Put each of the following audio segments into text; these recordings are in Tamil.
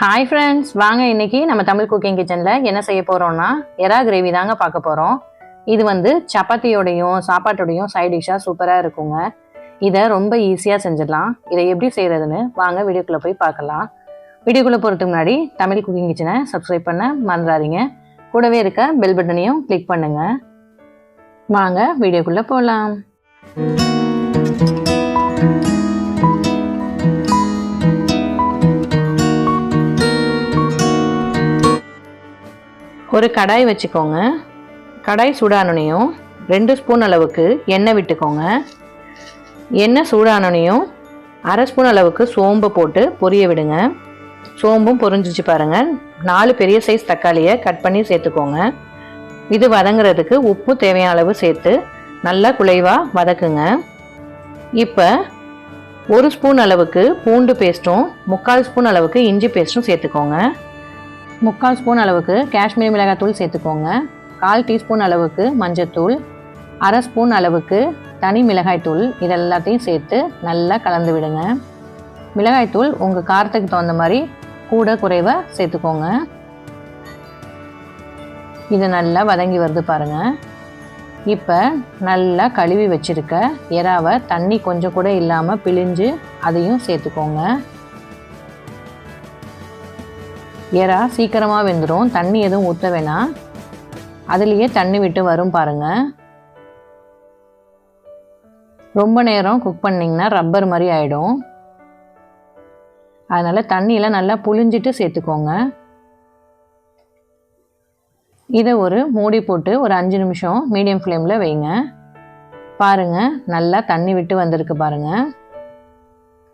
ஹாய் ஃப்ரெண்ட்ஸ் வாங்க இன்னைக்கு நம்ம தமிழ் குக்கிங் கிச்சனில் என்ன செய்ய போகிறோம்னா எறா கிரேவி தாங்க பார்க்க போகிறோம் இது வந்து சப்பாத்தியோடையும் சாப்பாட்டோடையும் சைட் டிஷ்ஷாக சூப்பராக இருக்குங்க. இதை ரொம்ப ஈஸியாக செஞ்சிடலாம். இதை எப்படி செய்கிறதுன்னு வாங்க வீடியோக்குள்ளே போய் பார்க்கலாம். வீடியோக்குள்ளே போகிறதுக்கு முன்னாடி தமிழ் குக்கிங் கிச்சனை சப்ஸ்கிரைப் பண்ண மறந்துடாதீங்க. கூடவே இருக்க பெல் பட்டனையும் கிளிக் பண்ணுங்கள் வாங்க வீடியோக்குள்ளே போகலாம் ஒரு கடாய் வச்சுக்கோங்க. கடாய் சூடானுனையும் ரெண்டு ஸ்பூன் அளவுக்கு எண்ணெய் விட்டுக்கோங்க. எண்ணெய் சூடானனையும் அரை ஸ்பூன் அளவுக்கு சோம்பு போட்டு பொரிய விடுங்க. சோம்பும் பொரிஞ்சிச்சு பாருங்கள் நாலு பெரிய சைஸ் தக்காளியை கட் பண்ணி சேர்த்துக்கோங்க. இது வதங்குறதுக்கு உப்பு தேவையான அளவு சேர்த்து நல்லா குலைவாக வதக்குங்க. இப்போ ஒரு ஸ்பூன் அளவுக்கு பூண்டு பேஸ்ட்டும் முக்கால் ஸ்பூன் அளவுக்கு இஞ்சி பேஸ்ட்டும் சேர்த்துக்கோங்க. முக்கால் ஸ்பூன் அளவுக்கு காஷ்மீரி மிளகாத்தூள் சேர்த்துக்கோங்க. கால் டீஸ்பூன் அளவுக்கு மஞ்சத்தூள் அரை ஸ்பூன் அளவுக்கு தனி மிளகாய்த்தூள் இது எல்லாத்தையும் சேர்த்து நல்லா கலந்து விடுங்க. மிளகாய்த்தூள் உங்கள் காரத்துக்கு தகுந்த மாதிரி கூட குறைவாக சேர்த்துக்கோங்க. இது நல்லா வதங்கி வருது பாருங்கள் இப்போ நல்லா கழுவி வச்சுருக்க எறாவை தண்ணி கொஞ்சம் கூட இல்லாமல் பிழிஞ்சு அதையும் சேர்த்துக்கோங்க. எறா சீக்கிரமாக வெந்துடும் தண்ணி எதுவும் ஊற்ற வேணாம் அதுலேயே தண்ணி விட்டு வரும் பாருங்க. ரொம்ப நேரம் குக் பண்ணிங்கன்னா ரப்பர் மாதிரி ஆகிடும் அதனால் தண்ணியில் நல்லா புழிஞ்சிட்டு சேர்த்துக்கோங்க. இதை ஒரு மூடி போட்டு ஒரு அஞ்சு நிமிஷம் மீடியம் ஃப்ளேமில் வைங்க. பாருங்கள் நல்லா தண்ணி விட்டு வந்திருக்கு பாருங்கள்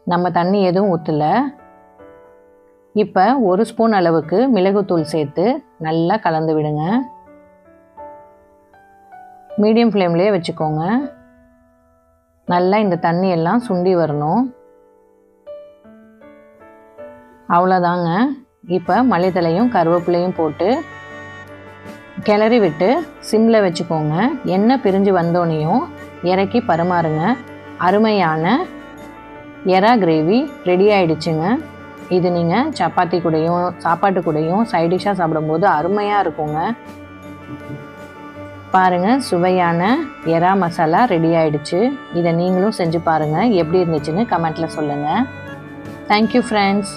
நம்ம தண்ணி எதுவும் ஊற்றலை இப்போ ஒரு ஸ்பூன் அளவுக்கு மிளகுத்தூள் சேர்த்து நல்லா கலந்து விடுங்க. மீடியம் ஃப்ளேம்லேயே வச்சுக்கோங்க. நல்லா இந்த தண்ணி எல்லாம் சுண்டி வரணும். அவ்வளோதாங்க இப்போ மல்லித்தலையும் கருவேப்பிலையும் போட்டு கிளறி விட்டு சிம்மில் வச்சுக்கோங்க. எண்ணெய் பிரிஞ்சு வந்தோடனையும் இறக்கி பரிமாறுங்க. அருமையான எறா கிரேவி ரெடி ஆயிடுச்சுங்க. இது நீங்கள் சப்பாத்தி கூடையும் சாப்பாட்டு கூடையும் சைட் டிஷ்ஷாக சாப்பிடும்போது அருமையாக இருக்குங்க. பாருங்கள் சுவையான எறா மசாலா ரெடி ஆயிடுச்சு. இதை நீங்களும் செஞ்சு பாருங்கள் எப்படி இருந்துச்சுன்னு கமெண்ட்டில் சொல்லுங்கள் தேங்க்யூ ஃப்ரெண்ட்ஸ்